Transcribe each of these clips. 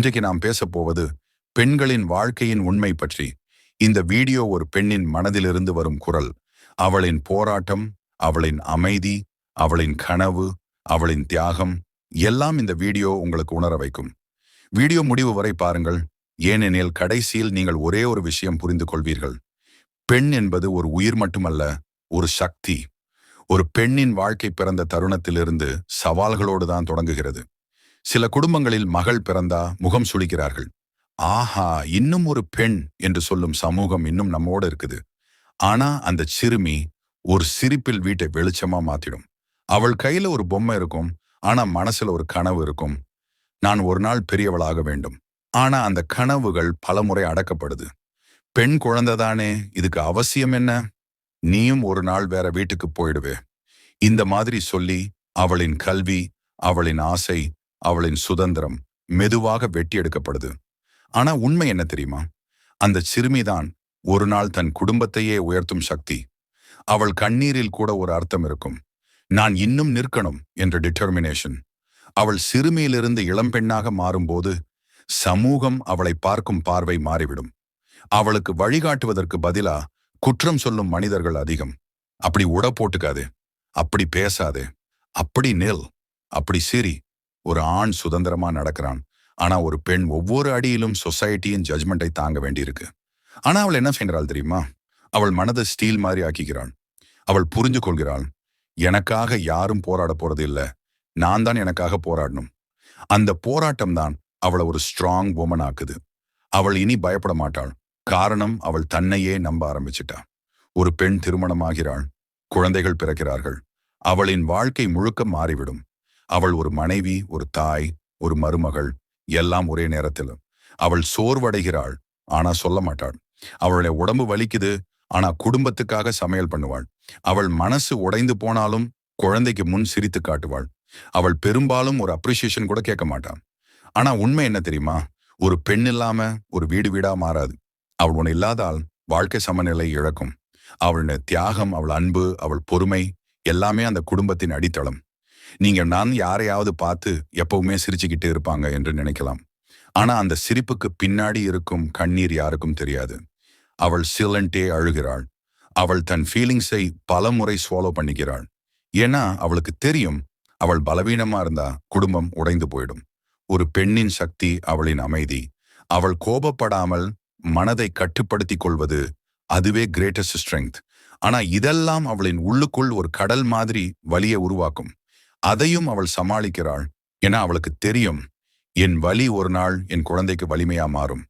இன்றைக்கு நாம் பேசப்போவது பெண்களின் வாழ்க்கையின் உண்மை பற்றி. இந்த வீடியோ ஒரு பெண்ணின் மனதிலிருந்து வரும் குரல். அவளின் போராட்டம் அவளின் அமைதி அவளின் கனவு அவளின் தியாகம் எல்லாம் இந்த வீடியோ உங்களுக்கு உணர வைக்கும். வீடியோ முடிவு வரை பாருங்கள். ஏனெனில் கடைசியில் நீங்கள் ஒரே ஒரு விஷயம் புரிந்து கொள்வீர்கள். பெண் என்பது ஒரு உயிர் மட்டுமல்ல ஒரு சக்தி. ஒரு பெண்ணின் வாழ்க்கை பிறந்த தருணத்திலிருந்து சவால்களோடு தான் தொடங்குகிறது. சில குடும்பங்களில் மகள் பிறந்தா முகம் சுழிக்கிறார்கள் ஆஹா இன்னும் ஒரு பெண் என்று சொல்லும் சமூகம் இன்னும் நம்மோடு இருக்குது. ஆனா அந்த சிறுமி ஒரு சிரிப்பில் வீட்டை வெளிச்சமா மாத்திடும். அவள் கையில ஒரு பொம்மை இருக்கும் ஆனா மனசுல ஒரு கனவு இருக்கும். நான் ஒரு நாள் பெரியவளாக வேண்டும். ஆனா அந்த கனவுகள் பலமுறை அடக்கப்படுது. பெண் குழந்தைதானே இதுக்கு அவசியம் என்ன? நீயும் ஒரு நாள் வேற வீட்டுக்கு போயிடுவே. இந்த மாதிரி சொல்லி அவளின் கல்வி அவளின் ஆசை அவளின் சுதந்திரம் மெதுவாக வெட்டி எடுக்கப்படுது ஆனா உண்மை என்ன தெரியுமா? அந்த சிறுமிதான் ஒரு நாள் தன் குடும்பத்தையே உயர்த்தும் சக்தி. அவள் கண்ணீரில் கூட ஒரு அர்த்தம் இருக்கும். நான் இன்னும் நிற்கணும் என்ற டிட்டர்மினேஷன் அவள் சிறுமியிலிருந்து இளம்பெண்ணாக மாறும்போது சமூகம் அவளை பார்க்கும் பார்வை மாறிவிடும். அவளுக்கு வழிகாட்டுவதற்கு பதிலா குற்றம் சொல்லும் மனிதர்கள் அதிகம். அப்படி உட போட்டுக்காது. அப்படி பேசாதே. அப்படி நெல். அப்படி சிரி. ஒரு ஆண் சுதந்திரமா நடக்கிறான். ஆனா ஒரு பெண் ஒவ்வொரு அடியிலும் சொசைட்டியின் ஜட்மெண்ட்டை தாங்க வேண்டியிருக்கு. ஆனா அவள் என்ன செய்கிறாள் தெரியுமா? அவள் மனதை ஸ்டீல் மாதிரி ஆக்கிக்கிறாள். அவள் புரிஞ்சு கொள்கிறாள். எனக்காக யாரும் போராட போறது இல்ல. நான் தான் எனக்காக போராடணும். அந்த போராட்டம் தான் அவளை ஒரு ஸ்ட்ராங் உமன் ஆக்குது. அவள் இனி பயப்பட மாட்டாள். காரணம் அவள் தன்னையே நம்ப ஆரம்பிச்சிட்டா. ஒரு பெண் திருமணமாகிறாள். குழந்தைகள் பிறக்கிறார்கள். அவளின் வாழ்க்கை முழுக்க மாறிவிடும். அவள் ஒரு மனைவி ஒரு தாய் ஒரு மருமகள் எல்லாம் ஒரே நேரத்தில் அவள் சோர்வடைகிறாள் ஆனா சொல்ல மாட்டாள். அவளுடைய உடம்பு வலிக்குது ஆனா குடும்பத்துக்காக சமையல் பண்ணுவாள். அவள் மனசு உடைந்து போனாலும் குழந்தைக்கு முன் சிரித்து காட்டுவாள். அவள் பெரும்பாலும் ஒரு அப்ரிசியேஷன் கூட கேட்க மாட்டான். ஆனா உண்மை என்ன தெரியுமா? ஒரு பெண் இல்லாம ஒரு வீடு வீடா மாறாது. அவள் ஒன்று இல்லாதால் வாழ்க்கை சமநிலை இழக்கும். அவளுடைய தியாகம் அவள் அன்பு அவள் பொறுமை எல்லாமே அந்த குடும்பத்தின் அடித்தளம். நீங்க நான் யாரையாவது பார்த்து எப்பவுமே சிரிச்சுக்கிட்டு இருப்பாங்க என்று நினைக்கலாம். ஆனா அந்த சிரிப்புக்கு பின்னாடி இருக்கும் கண்ணீர் யாருக்கும் தெரியாது. அவள் சிலண்டே அழுகிறாள். அவள் தன் ஃபீலிங்ஸை பல முறை ஸ்வாலோ பண்ணிக்கிறாள். ஏன்னா அவளுக்கு தெரியும் அவள் பலவீனமா இருந்தா குடும்பம் உடைந்து போயிடும். ஒரு பெண்ணின் சக்தி அவளின் அமைதி. அவள் கோபப்படாமல் மனதை கட்டுப்படுத்தி கொள்வது அதுவே கிரேட்டஸ்ட் ஸ்ட்ரெங்க் ஆனா இதெல்லாம் அவளின் உள்ளுக்குள் ஒரு கடல் மாதிரி வலியை உருவாக்கும். அதையும் அவள் சமாளிக்கிறாள். என அவளுக்கு தெரியும் என் வலி ஒரு நாள் என் குழந்தைக்கு வலிமையா மாறும்.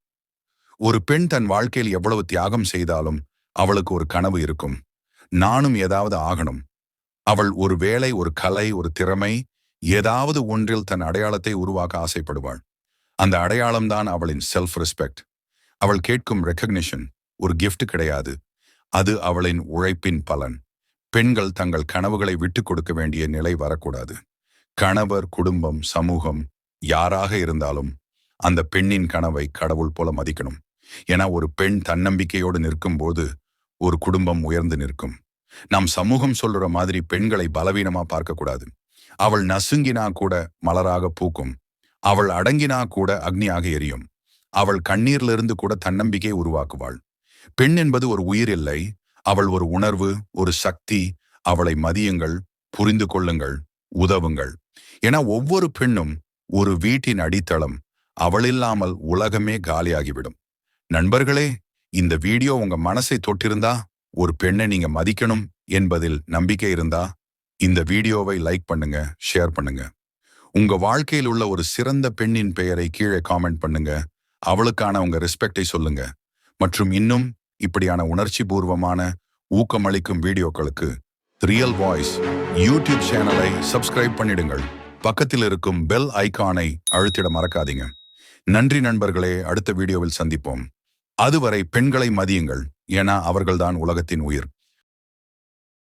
ஒரு பெண் தன் வாழ்க்கையில் எவ்வளவு தியாகம் செய்தாலும் அவளுக்கு ஒரு கனவு இருக்கும். நானும் ஏதாவது ஆகணும். அவள் ஒரு வேலை ஒரு கலை ஒரு திறமை ஏதாவது ஒன்றில் தன் அடையாளத்தை உருவாக்க ஆசைப்படுவாள். அந்த அடையாளம்தான் அவளின் செல்ஃப் ரெஸ்பெக்ட் அவள் கேட்கும் ரெக்கக்னிஷன் ஒரு கிஃப்ட் கிடையாது. அது அவளின் உழைப்பின் பலன். பெண்கள் தங்கள் கனவுகளை விட்டுக் கொடுக்க வேண்டிய நிலை வரக்கூடாது. கணவர் குடும்பம் சமூகம் யாராக இருந்தாலும் அந்த பெண்ணின் கனவை கடவுள் போல மதிக்கணும். என ஒரு பெண் தன்னம்பிக்கையோடு நிற்கும் போது ஒரு குடும்பம் உயர்ந்து நிற்கும். நாம் சமூகம் சொல்ற மாதிரி பெண்களை பலவீனமா பார்க்கக்கூடாது. அவள் நசுங்கினா கூட மலராக பூக்கும். அவள் அடங்கினா கூட அக்னியாக எரியும். அவள் கண்ணீர்லிருந்து கூட தன்னம்பிக்கை உருவாக்குவாள். பெண் என்பது ஒரு உயிர் இல்லை அவள் ஒரு உணர்வு ஒரு சக்தி அவளை மதியுங்கள் புரிந்து கொள்ளுங்கள் உதவுங்கள். என ஒவ்வொரு பெண்ணும் ஒரு வீட்டின் அடித்தளம் அவளில்லாமல் உலகமே காலியாகிவிடும். நண்பர்களே இந்த வீடியோ உங்க மனசை தொட்டிருந்தா ஒரு பெண்ணை நீங்க மதிக்கணும் என்பதில் நம்பிக்கை இருந்தா இந்த வீடியோவை லைக் பண்ணுங்க ஷேர் பண்ணுங்க. உங்க வாழ்க்கையில் உள்ள ஒரு சிறந்த பெண்ணின் பெயரை கீழே காமெண்ட் பண்ணுங்க. அவளுக்கான உங்க ரெஸ்பெக்டை சொல்லுங்க. மற்றும் இன்னும் இப்படியான உணர்ச்சி பூர்வமான ஊக்கமளிக்கும் வீடியோக்களுக்கு ரியல் வாய்ஸ் யூடியூப் சேனலை சப்ஸ்கிரைப் பண்ணிடுங்கள். பக்கத்தில் இருக்கும் பெல் ஐக்கானை அழுத்திட மறக்காதீங்க. நன்றி நண்பர்களே அடுத்த வீடியோவில் சந்திப்போம். அதுவரை பெண்களை மதியுங்கள். என அவர்கள்தான் உலகத்தின் உயிர்.